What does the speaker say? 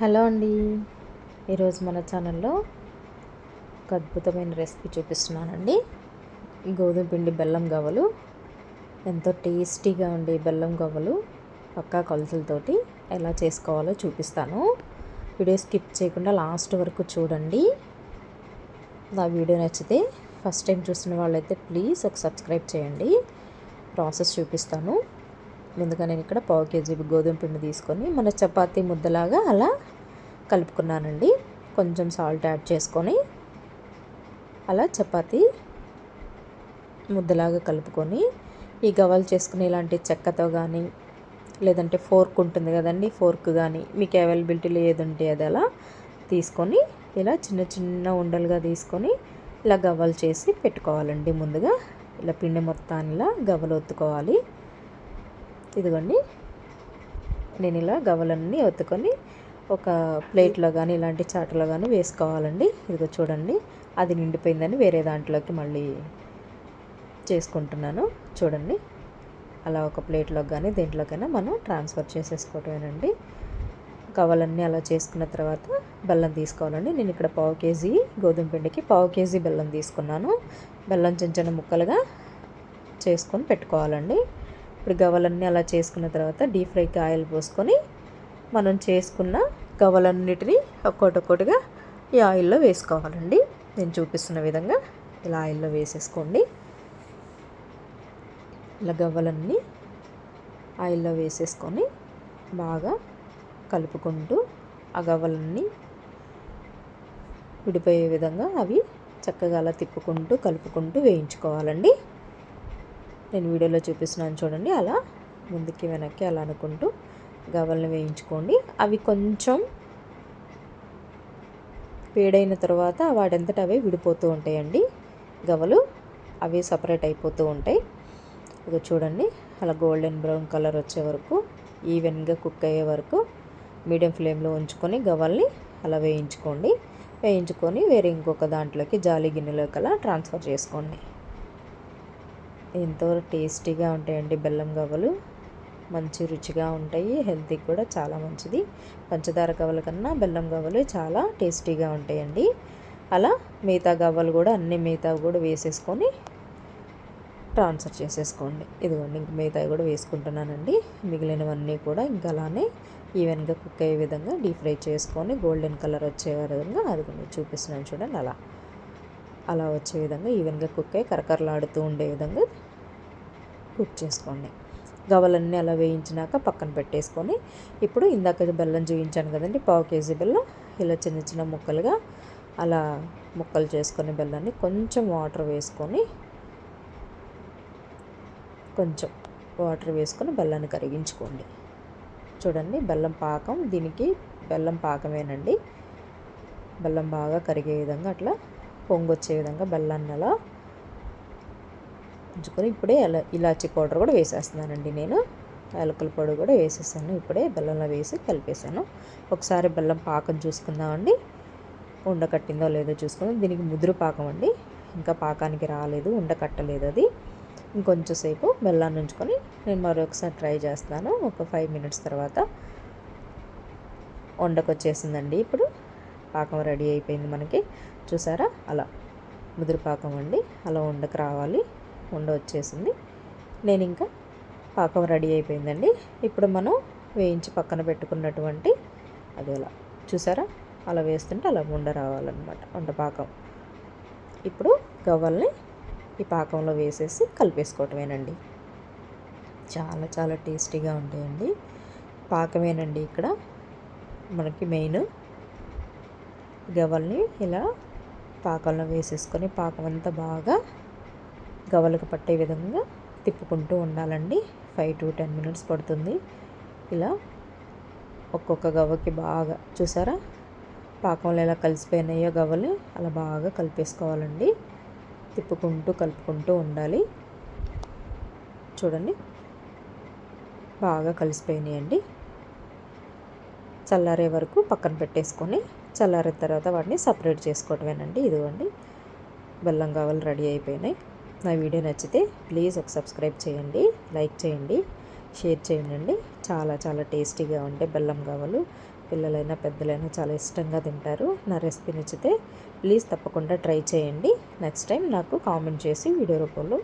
Hello అండి. ఈరోజు మన ఛానల్లో ఒక అద్భుతమైన రెసిపీ చూపిస్తున్నానండి. గోధుమ పిండి బెల్లం గవ్వలు ఎంతో టేస్టీగా ఉండే బెల్లం గవ్వలు పక్కా కొలతలతోటి ఎలా చేసుకోవాలో చూపిస్తాను. వీడియో స్కిప్ చేయకుండా లాస్ట్ వరకు చూడండి. నా వీడియో నచ్చితే ఫస్ట్ టైం చూసిన వాళ్ళైతే ప్లీజ్ ఒక సబ్స్క్రైబ్ చేయండి. ప్రాసెస్ చూపిస్తాను. ముందుగా నేను ఇక్కడ పావు కేజీ గోధుమ పిండి తీసుకొని మన చపాతీ ముద్దలాగా అలా కలుపుకున్నానండి. కొంచెం సాల్ట్ యాడ్ చేసుకొని అలా చపాతీ ముద్దలాగా కలుపుకొని ఈ గవాలు చేసుకుని ఇలాంటి చెక్కతో కానీ లేదంటే ఫోర్క్ ఉంటుంది కదండి ఫోర్క్ కానీ మీకు అవైలబిలిటీలో ఏది ఉంటే అది అలా తీసుకొని ఇలా చిన్న చిన్న ఉండలుగా తీసుకొని ఇలా గవ్వలు చేసి పెట్టుకోవాలండి ముందుగా. ఇలా పిండి మొత్తాన్ని ఇలా గవ్వలు ఒత్తుకోవాలి. ఇదిగోండి. నేను ఇలా గవ్వలన్నీ ఒత్తుకొని ఒక ప్లేట్లో కానీ ఇలాంటి చాటలో కానీ వేసుకోవాలండి. ఇదిగో చూడండి. అది నిండిపోయిందని వేరే దాంట్లోకి మళ్ళీ చేసుకుంటున్నాను. చూడండి. అలా ఒక ప్లేట్లో కానీ దేంట్లోకైనా మనం ట్రాన్స్ఫర్ చేసేసుకోవటమేనండి. కవలన్నీ అలా చేసుకున్న తర్వాత బెల్లం తీసుకోవాలండి. నేను ఇక్కడ పావు కేజీ గోధుమ పిండికి పావు కేజీ బెల్లం తీసుకున్నాను. బెల్లం చిన్న చిన్న ముక్కలుగా చేసుకొని పెట్టుకోవాలండి. ఇప్పుడు గవ్వలన్నీ అలా చేసుకున్న తర్వాత డీప్ ఫ్రైకి ఆయిల్ పోసుకొని మనం చేసుకున్న గవ్వలన్నిటిని ఒక్కొక్కటిగా ఈ ఆయిల్లో వేసుకోవాలండి. నేను చూపిస్తున్న విధంగా ఇలా ఆయిల్లో వేసేసుకోండి. ఇలా గవ్వలన్నీ ఆయిల్లో వేసేసుకొని బాగా కలుపుకుంటూ ఆ గవ్వలన్నీ విడిపోయే విధంగా అవి చక్కగా అలా తిప్పుకుంటూ కలుపుకుంటూ వేయించుకోవాలండి. నేను వీడియోలో చూపిస్తున్నాను చూడండి అలా ముందుకి వెనక్కి అలా అనుకుంటూ గవల్ని వేయించుకోండి. అవి కొంచెం వేడైన తర్వాత వాటంతట అవే విడిపోతూ ఉంటాయండి. గవలు అవి సపరేట్ అయిపోతూ ఉంటాయి. ఇక చూడండి అలా గోల్డెన్ బ్రౌన్ కలర్ వచ్చే వరకు ఈవెన్గా కుక్ అయ్యే వరకు మీడియం ఫ్లేమ్లో ఉంచుకొని గవల్ని అలా వేయించుకోండి. వేయించుకొని వేరే ఇంకొక దాంట్లోకి జాలి గిన్నెలోకి అలా ట్రాన్స్ఫర్ చేసుకోండి. ఎంతో టేస్టీగా ఉంటాయండి బెల్లం గవ్వలు. మంచి రుచిగా ఉంటాయి. హెల్తీకి కూడా చాలా మంచిది. పంచదార గవ్వల కన్నా బెల్లం గవ్వలు చాలా టేస్టీగా ఉంటాయండి. అలా మిగతా గవ్వలు కూడా అన్ని మిగతా కూడా వేసేసుకొని ట్రాన్స్ఫర్ చేసేసుకోండి. ఇదిగోండి ఇంక మిగతా కూడా వేసుకుంటున్నానండి. మిగిలినవన్నీ కూడా ఇంకా అలానే ఈవెన్గా కుక్ అయ్యే విధంగా డీప్ ఫ్రై చేసుకొని గోల్డెన్ కలర్ వచ్చే విధంగా అది చూపిస్తున్నాను చూడండి అలా. అలా వచ్చే విధంగా ఈవెన్గా కుక్ అయ్యి కరకరలాడుతూ ఉండే విధంగా కుక్ చేసుకోండి. గవలన్నీ అలా వేయించినాక పక్కన పెట్టేసుకొని ఇప్పుడు ఇందాక బెల్లం చూపించాను కదండి పావు కేజీ బెల్లం. ఇలా చిన్న చిన్న ముక్కలుగా అలా ముక్కలు చేసుకొని బెల్లాన్ని కొంచెం వాటర్ వేసుకొని కొంచెం వాటర్ వేసుకొని బెల్లాన్ని కరిగించుకోండి. చూడండి బెల్లం పాకం దీనికి బెల్లం పాకమేనండి. బెల్లం బాగా కరిగే విధంగా అట్లా పొంగొచ్చే విధంగా బెల్లాన్ని అలా ఉంచుకొని ఇప్పుడే ఇలా ఇలాచీ పౌడర్ కూడా వేసేస్తున్నానండి నేను. యాలకుల పొడి కూడా వేసేసాను. ఇప్పుడే బెల్లంలో వేసి కలిపేసాను ఒకసారి బెల్లం పాకం చూసుకుందామండి. ఉండకట్టిందో లేదో చూసుకుందాం. దీనికి ముదురు పాకం అండి. ఇంకా పాకానికి రాలేదు. ఉండకట్టలేదు అది. ఇంకొంచెం సేపు బెల్లాన్ని ఉంచుకొని నేను మరొకసారి ట్రై చేస్తాను. ఒక ఫైవ్ మినిట్స్ తర్వాత వండకొచ్చేసిందండి ఇప్పుడు. పాకం రెడీ అయిపోయింది మనకి. చూసారా? అలా. ముదురు పాకం అండి అలా ఉండకు రావాలి. ఉండ వచ్చేసింది. నేను ఇంకా పాకం రెడీ అయిపోయిందండి. ఇప్పుడు మనం వేయించి పక్కన పెట్టుకున్నటువంటి అది అలా. చూసారా? అలా వేస్తుంటే అలా ఉండ రావాలన్నమాట వంట పాకం. ఇప్పుడు గవ్వల్ని ఈ పాకంలో వేసేసి కలిపేసుకోవటమేనండి. చాలా చాలా టేస్టీగా ఉంటాయండి. పాకమేనండి ఇక్కడ. మనకి మెయిన్ గవ్వల్ని ఇలా పాకంలో వేసేసుకొని పాకం అంతా బాగా గవలకు పట్టే విధంగా తిప్పుకుంటూ ఉండాలండి. ఫైవ్ టు టెన్ మినిట్స్ పడుతుంది. ఇలా ఒక్కొక్క గవ్వకి బాగా చూసారా? పాకంలో ఎలా కలిసిపోయినాయో గవ్వలు అలా బాగా కలిపేసుకోవాలండి. తిప్పుకుంటూ కలుపుకుంటూ ఉండాలి. చూడండి. బాగా కలిసిపోయినాయండి. చల్లారే వరకు పక్కన పెట్టేసుకొని చల్లారిన తర్వాత వాటిని సపరేట్ చేసుకోవటమేనండి. ఇదిగోండి. బెల్లం కావాలి రెడీ అయిపోయినాయి. నా వీడియో నచ్చితే ప్లీజ్ ఒక సబ్స్క్రైబ్ చేయండి లైక్ చేయండి షేర్ చేయండి. చాలా చాలా టేస్టీగా ఉండే బెల్లం కావాలి పిల్లలైనా పెద్దలైనా చాలా ఇష్టంగా తింటారు. నా రెసిపీ నచ్చితే ప్లీజ్ తప్పకుండా ట్రై చేయండి. నెక్స్ట్ టైం నాకు కామెంట్ చేసి వీడియో రూపంలో